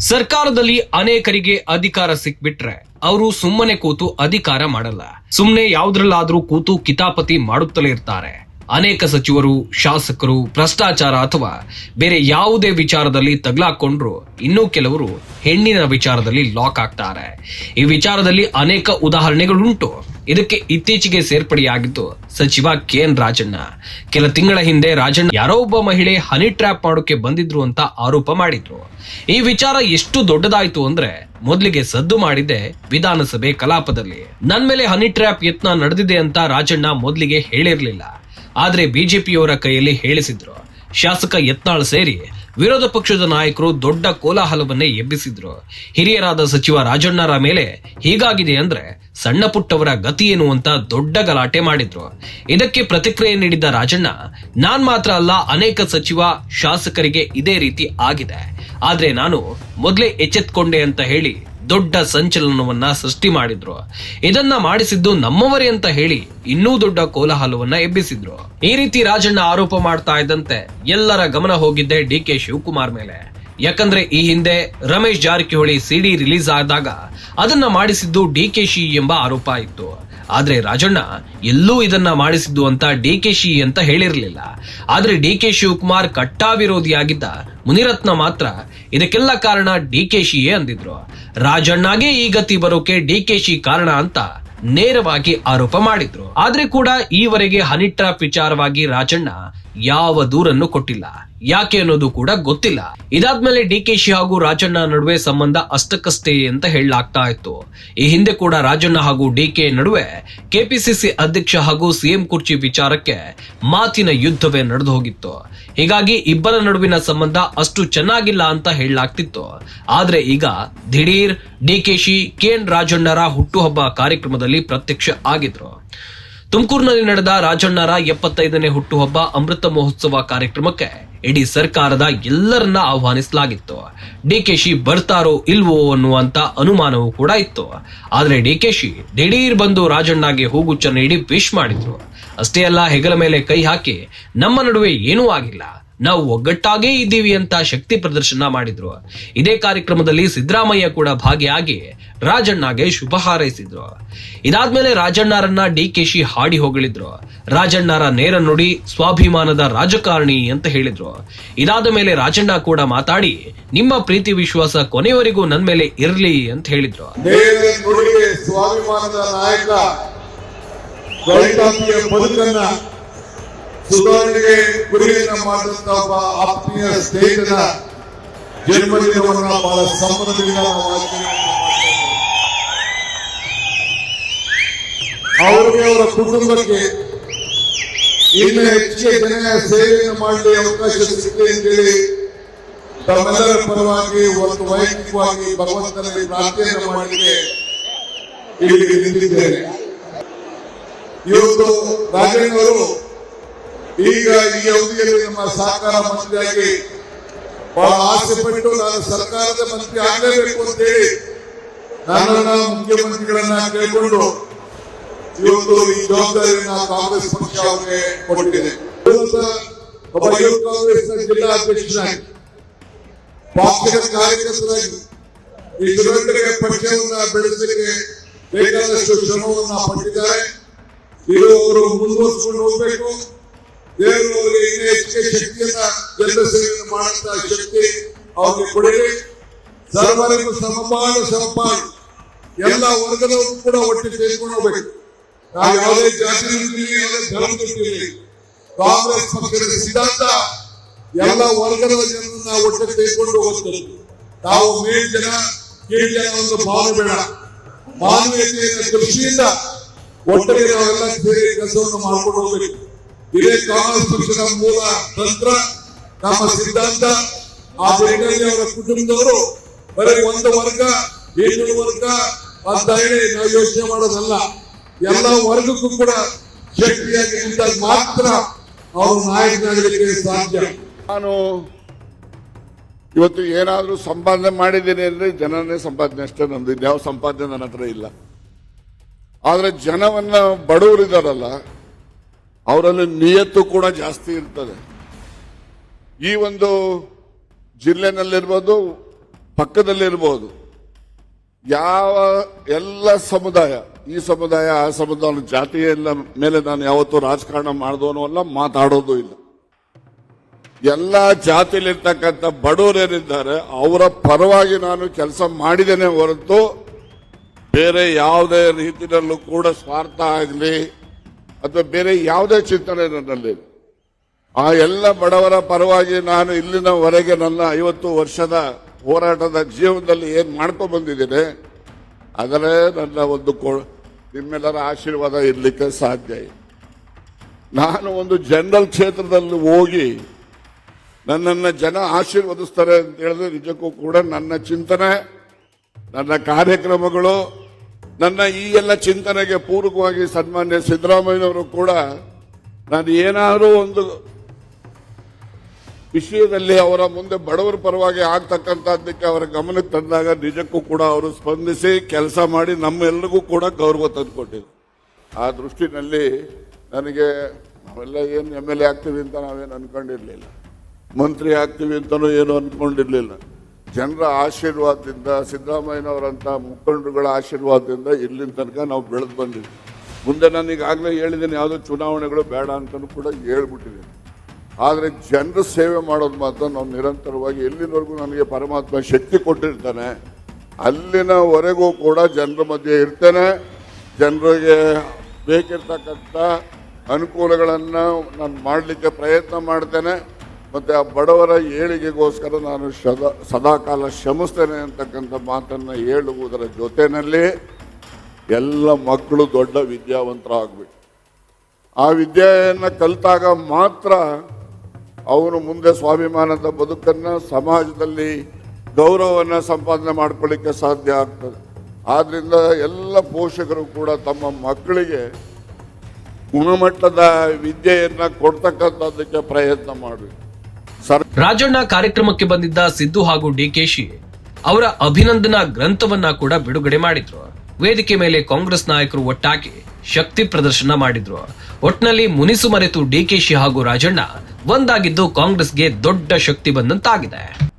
ಸರ್ಕಾರದಲ್ಲಿ ಅನೇಕರಿಗೆ ಅಧಿಕಾರ ಸಿಕ್ಬಿಟ್ರೆ ಅವರು ಸುಮ್ಮನೆ ಕೂತು ಅಧಿಕಾರ ಮಾಡಲ್ಲ. ಸುಮ್ಮನೆ ಯಾವ್ದ್ರಲ್ಲಾದ್ರೂ ಕೂತು ಕಿತಾಪತಿ ಮಾಡುತ್ತಲೇ ಇರ್ತಾರೆ. ಅನೇಕ ಸಚಿವರು, ಶಾಸಕರು, ಭ್ರಷ್ಟಾಚಾರ ಅಥವಾ ಬೇರೆ ಯಾವುದೇ ವಿಚಾರದಲ್ಲಿ ತಗ್ಲಾಕೊಂಡ್ರು ಇನ್ನೂ ಕೆಲವರು ಹೆಣ್ಣಿನ ವಿಚಾರದಲ್ಲಿ ಲಾಕ್ ಆಗ್ತಾರೆ. ಈ ವಿಚಾರದಲ್ಲಿ ಅನೇಕ ಉದಾಹರಣೆಗಳುಂಟು. ಇದಕ್ಕೆ ಇತ್ತೀಚೆಗೆ ಸೇರ್ಪಡೆಯಾಗಿದ್ದು ಸಚಿವ ಕೆ ಎನ್ ರಾಜಣ್ಣ. ಕೆಲ ತಿಂಗಳ ಹಿಂದೆ ರಾಜಣ್ಣ ಯಾರೋ ಒಬ್ಬ ಮಹಿಳೆ ಹನಿ ಟ್ರ್ಯಾಪ್ ಮಾಡೋಕೆ ಬಂದಿದ್ರು ಅಂತ ಆರೋಪ ಮಾಡಿದ್ರು. ಈ ವಿಚಾರ ಎಷ್ಟು ದೊಡ್ಡದಾಯ್ತು ಅಂದ್ರೆ ಮೊದಲಿಗೆ ಸದ್ದು ಮಾಡಿದ್ದೆ ವಿಧಾನಸಭೆ ಕಲಾಪದಲ್ಲಿ. ನನ್ ಮೇಲೆ ಹನಿ ಟ್ರ್ಯಾಪ್ ಯತ್ನ ನಡೆದಿದೆ ಅಂತ ರಾಜಣ್ಣ ಮೊದಲಿಗೆ ಹೇಳಿರ್ಲಿಲ್ಲ. ಆದ್ರೆ ಬಿಜೆಪಿಯವರ ಕೈಯಲ್ಲಿ ಹೇಳಿಸಿದ್ರು. ಶಾಸಕ ಯತ್ನಾಳ್ ಸೇರಿ ವಿರೋಧ ಪಕ್ಷದ ನಾಯಕರು ದೊಡ್ಡ ಕೋಲಾಹಲವನ್ನೇ ಎಬ್ಬಿಸಿದ್ರು. ಹಿರಿಯರಾದ ಸಚಿವ ರಾಜಣ್ಣರ ಮೇಲೆ ಹೀಗಾಗಿದೆ ಅಂದ್ರೆ ಸಣ್ಣ ಪುಟ್ಟವರ ಗತಿ ಏನು ಅಂತ ದೊಡ್ಡ ಗಲಾಟೆ ಮಾಡಿದ್ರು. ಇದಕ್ಕೆ ಪ್ರತಿಕ್ರಿಯೆ ನೀಡಿದ್ದ ರಾಜಣ್ಣ, ನಾನ್ ಮಾತ್ರ ಅಲ್ಲ, ಅನೇಕ ಸಚಿವ, ಶಾಸಕರಿಗೆ ಇದೇ ರೀತಿ ಆಗಿದೆ. ಆದ್ರೆ ನಾನು ಮೊದಲೇ ಎಚ್ಚೆತ್ಕೊಂಡೆ ಅಂತ ಹೇಳಿ ದೊಡ್ಡ ಸಂಚಲನವನ್ನ ಸೃಷ್ಟಿ ಮಾಡಿದ್ರು. ಇದನ್ನ ಮಾಡಿಸಿದ್ದು ನಮ್ಮವರೇ ಅಂತ ಹೇಳಿ ಇನ್ನೂ ದೊಡ್ಡ ಕೋಲಾಹಲವನ್ನ ಎಬ್ಬಿಸಿದ್ರು. ಈ ರೀತಿ ರಾಜಣ್ಣ ಆರೋಪ ಮಾಡ್ತಾ ಇದ್ದಂತೆ ಎಲ್ಲರ ಗಮನ ಹೋಗಿದ್ದೆ ಡಿ ಕೆ ಶಿವಕುಮಾರ್ ಮೇಲೆ. ಯಾಕಂದ್ರೆ ಈ ಹಿಂದೆ ರಮೇಶ್ ಜಾರಕಿಹೊಳಿ ಸಿಡಿ ರಿಲೀಸ್ ಆದಾಗ ಅದನ್ನ ಮಾಡಿಸಿದ್ದು ಡಿ ಕೆ ಎಂಬ ಆರೋಪ ಇತ್ತು. ಆದ್ರೆ ರಾಜಣ್ಣ, ಎಲ್ಲೂ ಇದನ್ನ ಮಾಡಿಸಿದ್ದು ಅಂತ ಡಿ ಕೆ ಅಂತ ಹೇಳಿರಲಿಲ್ಲ. ಆದ್ರೆ ಡಿ ಕೆ ಶಿವಕುಮಾರ್ ಕಟ್ಟಾ ವಿರೋಧಿಯಾಗಿದ್ದ ಮುನಿರತ್ನ ಮಾತ್ರ ಇದಕ್ಕೆಲ್ಲ ಕಾರಣ ಡಿ ಕೆ ಅಂದಿದ್ರು. ರಾಜಣ್ಣಗೆ ಈ ಗತಿ ಬರೋಕೆ ಡಿ ಕೆ ಕಾರಣ ಅಂತ ನೇರವಾಗಿ ಆರೋಪ ಮಾಡಿದ್ರು. ಆದ್ರೆ ಕೂಡ ಈವರೆಗೆ ಹನಿ ವಿಚಾರವಾಗಿ ರಾಜಣ್ಣ ಯಾವ ದೂರನ್ನು ಕೊಟ್ಟಿಲ್ಲ. ಯಾಕೆ ಅನ್ನೋದು ಕೂಡ ಗೊತ್ತಿಲ್ಲ. ಇದಾದ್ಮೇಲೆ ಡಿ ಕೆ ಶಿ ಹಾಗೂ ರಾಜಣ್ಣ ನಡುವೆ ಸಂಬಂಧ ಅಷ್ಟಕ್ಕಷ್ಟೇ ಅಂತ ಹೇಳಲಾಗ್ತಾ ಇತ್ತು. ಈ ಹಿಂದೆ ಕೂಡ ರಾಜಣ್ಣ ಹಾಗೂ ಡಿ ಕೆ ನಡುವೆ ಕೆಪಿಸಿಸಿ ಅಧ್ಯಕ್ಷ ಹಾಗೂ ಸಿಎಂ ಕುರ್ಚಿ ವಿಚಾರಕ್ಕೆ ಮಾತಿನ ಯುದ್ಧವೇ ನಡೆದು ಹೋಗಿತ್ತು. ಹೀಗಾಗಿ ಇಬ್ಬರ ನಡುವಿನ ಸಂಬಂಧ ಅಷ್ಟು ಚೆನ್ನಾಗಿಲ್ಲ ಅಂತ ಹೇಳಲಾಗ್ತಿತ್ತು. ಆದ್ರೆ ಈಗ ದಿಢೀರ್ ಡಿಕೆಶಿ ಕೆ ಎನ್ ರಾಜಣ್ಣರ ಹುಟ್ಟುಹಬ್ಬ ಕಾರ್ಯಕ್ರಮದಲ್ಲಿ ಪ್ರತ್ಯಕ್ಷ ಆಗಿದ್ರು. ತುಮಕೂರಿನಲ್ಲಿ ನಡೆದ ರಾಜಣ್ಣರ ಎಪ್ಪತ್ತೈದನೇ ಹುಟ್ಟುಹಬ್ಬ ಅಮೃತ ಮಹೋತ್ಸವ ಕಾರ್ಯಕ್ರಮಕ್ಕೆ ಇಡೀ ಸರ್ಕಾರದ ಎಲ್ಲರನ್ನ ಆಹ್ವಾನಿಸಲಾಗಿತ್ತು. ಡಿಕೆಶಿ ಬರ್ತಾರೋ ಇಲ್ವೋ ಅನ್ನುವಂತ ಅನುಮಾನವೂ ಕೂಡ ಇತ್ತು. ಆದ್ರೆ ಡಿಕೆಶಿ ದಿಢೀರ್ ಬಂದು ರಾಜಣ್ಣಗೆ ಹೂಗುಚ್ಚ ನೀಡಿ ವಿಶ್ ಮಾಡಿದ್ರು. ಅಷ್ಟೇ ಅಲ್ಲ ಹೆಗಲ ಮೇಲೆ ಕೈ ಹಾಕಿ ನಮ್ಮ ನಡುವೆ ಏನೂ ಆಗಿಲ್ಲ. ನಾವು ಒಗ್ಗಟ್ಟಾಗೇ ಇದ್ದೀವಿ ಅಂತ ಶಕ್ತಿ ಪ್ರದರ್ಶನ ಮಾಡಿದ್ರು. ಇದೇ ಕಾರ್ಯಕ್ರಮದಲ್ಲಿ ಸಿದ್ದರಾಮಯ್ಯ ಕೂಡ ಭಾಗಿಯಾಗಿ ರಾಜಣ್ಣಗೆ ಶುಭ ಹಾರೈಸಿದ್ರು. ಇದಾದ್ಮೇಲೆ ರಾಜಣ್ಣರನ್ನ ಡಿ ಶಿ ಹಾಡಿ ಹೊಗಳಿದ್ರು. ರಾಜಣ್ಣರ ನೇರ ನುಡಿ, ಸ್ವಾಭಿಮಾನದ ರಾಜಕಾರಣಿ ಅಂತ ಹೇಳಿದ್ರು. ಇದಾದ ಮೇಲೆ ರಾಜಣ್ಣ ಕೂಡ ಮಾತಾಡಿ, ನಿಮ್ಮ ಪ್ರೀತಿ ವಿಶ್ವಾಸ ಕೊನೆಯವರೆಗೂ ನನ್ ಮೇಲೆ ಇರ್ಲಿ ಅಂತ ಹೇಳಿದ್ರು. ಸ್ವಾಭಿಮಾನದ ನಾಯಕ ಸುಧಾರಣೆಗೆ ಗುರಿಯನ್ನ ಮಾಡಿದಂತ ಒಬ್ಬ ಆತ್ಮೀಯ ಸ್ನೇಹಿತನ ಜನ್ಮದಿನವನ್ನು ಬಹಳ ಸಂಭ್ರಮದಿಂದ. ಅವರಿಗೆ ಅವರ ಕುಟುಂಬಕ್ಕೆ ಇನ್ನು ಹೆಚ್ಚಿಗೆ ಜನ ಸೇವೆಯನ್ನು ಮಾಡಲಿ, ಅವಕಾಶ ಸಿಗಲಿ ಅಂತೇಳಿ ತಮ್ಮೆಲ್ಲರ ಪರವಾಗಿ ಒಂದು ವೈಯಕ್ತಿಕವಾಗಿ ಭಗವಂತನಲ್ಲಿ ಪ್ರಾರ್ಥನೆಯನ್ನು ಮಾಡಲಿಕ್ಕೆ ಇಲ್ಲಿ ನಿಂತಿದ್ದೇನೆ ಇವತ್ತು ರಾಜಣ್ಣವರು ಈಗ ಈ ಅವಧಿಯಲ್ಲಿ ನಮ್ಮ ಸಹಕಾರ ಮಂತ್ರಿಯಾಗಿ ಬಹಳ ಆಸೆ ಪಟ್ಟು ನಾನು ಸರ್ಕಾರದ ಮಂತ್ರಿ ಆಗಲೇಬೇಕು ಅಂತೇಳಿ ನಾನು ಮುಖ್ಯಮಂತ್ರಿಗಳನ್ನ ಕೇಳಿಕೊಂಡು ಇವತ್ತು ಈ ಜವಾಬ್ದಾರಿಯನ್ನ ಕಾಂಗ್ರೆಸ್ ಪಕ್ಷ ಅವರಿಗೆ ಕೊಟ್ಟಿದೆ ಒಬ್ಬ ಕಾಂಗ್ರೆಸ್ನ ಜಿಲ್ಲಾ ಅಧ್ಯಕ್ಷನಾಗಿ ಪಕ್ಷದ ಕಾರ್ಯಕರ್ತರಾಗಿ ಈ ಯುವಕರಿಗೆ ಪಕ್ಷವನ್ನ ಬೆಳೆಸಲಿಕ್ಕೆ ಬೇಕಾದಷ್ಟು ಶ್ರಮವನ್ನ ಪಟ್ಟಿದ್ದಾರೆ. ಇದು ಅವರು ಮುಂದುವರಿಸಿಕೊಂಡು ಹೋಗ್ಬೇಕು. ದೇವರು ಇನ್ನೂ ಹೆಚ್ಚಿಗೆ ಶಕ್ತಿಯನ್ನ ಜನರ ಸೇವೆ ಮಾಡುವಂತ ಶಕ್ತಿ ಅವ್ರಿಗೆ ಕೊಡಲಿ ಸರ್ವರಿಗೂ ಸಮಪಾನ ಸಮಪಾನ ಎಲ್ಲ ವರ್ಗದವರು ಕೂಡ ಒಟ್ಟಿಗೆ ಸೇರಿಕೊಂಡು ಹೋಗ್ಬೇಕು. ನಾವು ಯಾವುದೇ ಜಾತಿ ಯಾವುದೇ ಧರ್ಮದಿರ್ತೀವಿ ಕಾಂಗ್ರೆಸ್ ಪಕ್ಷದ ಸಿದ್ಧಾಂತ, ಎಲ್ಲ ವರ್ಗದ ಜನರನ್ನ ಒಟ್ಟಿಗೆ ತೆಗೆದುಕೊಂಡು ಹೋಗುತ್ತದೆ ನಾವು ಮೇಲ್ ಜನ, ಕೀಳ್ ಜನ ಒಂದು ಭಾವನೆ ಬೇಡ. ಮಾನವೀಯತೆಯ ದೃಷ್ಟಿಯಿಂದ ಒಟ್ಟಿಗೆ ನಾವೆಲ್ಲ ಸೇರಿ ಕೆಲಸವನ್ನು ಮಾಡ್ಕೊಂಡು ಹೋಗ್ಬೇಕು. ಇದೇ ಕಾಂಗ್ರೆಸ್ ಪಕ್ಷದ ಮೂಲ ತಂತ್ರ, ನಮ್ಮ ಸಿದ್ಧಾಂತ, ಆ ಬೆಂಗಳೂರಿನ ಅವರ ಕುಟುಂಬದವರು ಬರೀ ಒಂದು ವರ್ಗ ಇನ್ನೊಂದು ವರ್ಗ ಅಂತ ಹೇಳಿ ನಾವು ಯೋಚನೆ ಮಾಡೋದಲ್ಲ. ಎಲ್ಲ ವರ್ಗಕ್ಕೂ ಕೂಡ ಶಕ್ತಿಯಾಗಿ ನಿಂತಾಗ ಮಾತ್ರ ಅವರು ನಾಯಕನಾಗಲಿಕ್ಕೆ ಸಾಧ್ಯ. ನಾನು ಇವತ್ತು ಏನಾದರೂ ಸಂಪಾದನೆ ಮಾಡಿದ್ದೀನಿ ಅಂದ್ರೆ ಜನನೇ ಸಂಪಾದನೆ ಅಷ್ಟೇ ನಂದು. ಯಾವ ಸಂಪಾದನೆ ನನ್ನ ಹತ್ರ ಇಲ್ಲ. ಆದರೆ ಜನವನ್ನ ಬಡವರಿದಾರಲ್ಲ ಅವರಲ್ಲಿ ನಿಯತ್ತು ಕೂಡ ಜಾಸ್ತಿ ಇರ್ತದೆ. ಈ ಒಂದು ಜಿಲ್ಲೆನಲ್ಲಿರ್ಬೋದು, ಪಕ್ಕದಲ್ಲಿರ್ಬೋದು, ಯಾವ ಎಲ್ಲ ಸಮುದಾಯ, ಈ ಸಮುದಾಯ, ಆ ಸಮುದಾಯ ಜಾತಿಯ ಮೇಲೆ ನಾನು ಯಾವತ್ತೂ ರಾಜಕಾರಣ ಮಾಡಿದವನು ಅಲ್ಲ ಮಾತಾಡೋದು ಇಲ್ಲ. ಎಲ್ಲ ಜಾತಿಲಿರ್ತಕ್ಕಂಥ ಬಡವರೇನಿದ್ದಾರೆ ಅವರ ಪರವಾಗಿ ನಾನು ಕೆಲಸ ಮಾಡಿದ್ದೇನೆ ಹೊರತು, ಬೇರೆ ಯಾವುದೇ ರೀತಿಯಲ್ಲೂ ಕೂಡ ಸ್ವಾರ್ಥ ಆಗಲಿ ಅಥವಾ ಬೇರೆ ಯಾವುದೇ ಚಿಂತನೆ ನನ್ನಲ್ಲಿ. ಆ ಎಲ್ಲ ಬಡವರ ಪರವಾಗಿ ನಾನು ಇಲ್ಲಿನವರೆಗೆ ನನ್ನ ಐವತ್ತು ವರ್ಷದ ಹೋರಾಟದ ಜೀವನದಲ್ಲಿ ಏನು ಮಾಡ್ಕೊಂಡು ಬಂದಿದ್ದೇನೆ ಅದರೇ ನನ್ನ ಒಂದು ನಿಮ್ಮೆಲ್ಲರ ಆಶೀರ್ವಾದ ಇರಲಿಕ್ಕೆ ಸಾಧ್ಯ ನಾನು ಒಂದು ಜನರಲ್ ಕ್ಷೇತ್ರದಲ್ಲಿ ಹೋಗಿ ನನ್ನನ್ನು ಜನ ಆಶೀರ್ವದಿಸ್ತಾರೆ ಅಂತ ಹೇಳಿದ್ರೆ ನಿಜಕ್ಕೂ ಕೂಡ ನನ್ನ ಚಿಂತನೆ, ನನ್ನ ಕಾರ್ಯಕ್ರಮಗಳು ನನ್ನ ಈ ಎಲ್ಲ ಚಿಂತನೆಗೆ ಪೂರಕವಾಗಿ ಸನ್ಮಾನ್ಯ ಸಿದ್ದರಾಮಯ್ಯನವರು ಕೂಡ ನಾನು ಏನಾದರೂ ಒಂದು ವಿಷಯದಲ್ಲಿ ಅವರ ಮುಂದೆ ಬಡವರ ಪರವಾಗಿ ಆಗ್ತಕ್ಕಂಥದ್ದಕ್ಕೆ ಅವರ ಗಮನಕ್ಕೆ ತಂದಾಗ ನಿಜಕ್ಕೂ ಕೂಡ ಅವರು ಸ್ಪಂದಿಸಿ ಕೆಲಸ ಮಾಡಿ ನಮ್ಮೆಲ್ಲರಿಗೂ ಕೂಡ ಗೌರವ ತಂದುಕೊಟ್ಟಿದ್ರು. ಆ ದೃಷ್ಟಿನಲ್ಲಿ ನನಗೆ ನಾವೆಲ್ಲ ಏನು ಎಂ ಎಲ್ ಎ ಆಗ್ತೀವಿ ಅಂತ ನಾವೇನು ಅಂದ್ಕೊಂಡಿರಲಿಲ್ಲ ಮಂತ್ರಿ ಆಗ್ತೀವಿ ಅಂತಲೂ ಏನು ಅನ್ಕೊಂಡಿರ್ಲಿಲ್ಲ. ಜನರ ಆಶೀರ್ವಾದದಿಂದ ಸಿದ್ದರಾಮಯ್ಯನವರಂಥ ಮುಖಂಡರುಗಳ ಆಶೀರ್ವಾದದಿಂದ ಇಲ್ಲಿನ ತನಕ ನಾವು ಬೆಳೆದು ಬಂದಿದ್ದೀವಿ ಮುಂದೆ ನಾನು ಈಗಾಗಲೇ ಹೇಳಿದ್ದೀನಿ, ಯಾವುದೋ ಚುನಾವಣೆಗಳು ಬೇಡ ಅಂತಲೂ ಕೂಡ ಹೇಳ್ಬಿಟ್ಟಿದ್ದೀನಿ. ಆದರೆ ಜನರ ಸೇವೆ ಮಾಡೋದು ಮಾತ್ರ ನಾವು ನಿರಂತರವಾಗಿ ಎಲ್ಲಿನವರೆಗೂ ನನಗೆ ಪರಮಾತ್ಮ ಶಕ್ತಿ ಕೊಟ್ಟಿರ್ತಾನೆ, ಅಲ್ಲಿನವರೆಗೂ ಕೂಡ ಜನರ ಮಧ್ಯೆ ಇರ್ತೇನೆ. ಜನರಿಗೆ ಬೇಕಿರ್ತಕ್ಕಂಥ ಅನುಕೂಲಗಳನ್ನು ನಾನು ಮಾಡಲಿಕ್ಕೆ ಪ್ರಯತ್ನ ಮಾಡ್ತೇನೆ. ಮತ್ತು ಆ ಬಡವರ ಏಳಿಗೆಗೋಸ್ಕರ ನಾನು ಸದಾ ಸದಾಕಾಲ ಶ್ರಮಿಸ್ತೇನೆ ಅಂತಕ್ಕಂಥ ಮಾತನ್ನು ಹೇಳುವುದರ ಜೊತೆಯಲ್ಲಿ ಎಲ್ಲ ಮಕ್ಕಳು ದೊಡ್ಡ ವಿದ್ಯಾವಂತರಾಗಬೇಕು ಆ ವಿದ್ಯೆಯನ್ನು ಕಲಿತಾಗ ಮಾತ್ರ ಅವನು ಮುಂದೆ ಸ್ವಾಭಿಮಾನದ ಬದುಕನ್ನು ಸಮಾಜದಲ್ಲಿ ಗೌರವವನ್ನು ಸಂಪಾದನೆ ಮಾಡ್ಕೊಳ್ಳಿಕ್ಕೆ ಸಾಧ್ಯ ಆಗ್ತದೆ. ಆದ್ದರಿಂದ ಎಲ್ಲ ಪೋಷಕರು ಕೂಡ ತಮ್ಮ ಮಕ್ಕಳಿಗೆ ಗುಣಮಟ್ಟದ ವಿದ್ಯೆಯನ್ನು ಕೊಡ್ತಕ್ಕಂಥದ್ದಕ್ಕೆ ಪ್ರಯತ್ನ ಮಾಡಬೇಕು. ರಾಜಣ್ಣ ಕಾರ್ಯಕ್ರಮಕ್ಕೆ ಬಂದಿದ್ದ ಸಿದ್ದು ಹಾಗೂ ಡಿಕೆಶಿ ಅವರ ಅಭಿನಂದನಾ ಗ್ರಂಥವನ್ನ ಕೂಡ ಬಿಡುಗಡೆ ಮಾಡಿದ್ರು. ವೇದಿಕೆ ಮೇಲೆ ಕಾಂಗ್ರೆಸ್ ನಾಯಕರು ಒಟ್ಟಾಗಿ ಶಕ್ತಿ ಪ್ರದರ್ಶನ ಮಾಡಿದ್ರು. ಒಟ್ನಲ್ಲಿ ಮುನಿಸು ಮರೆತು ಡಿಕೆಶಿ ಹಾಗೂ ರಾಜಣ್ಣ ಒಂದಾಗಿದ್ದು ಕಾಂಗ್ರೆಸ್ಗೆ ದೊಡ್ಡ ಶಕ್ತಿ ಬಂದಂತಾಗಿದೆ.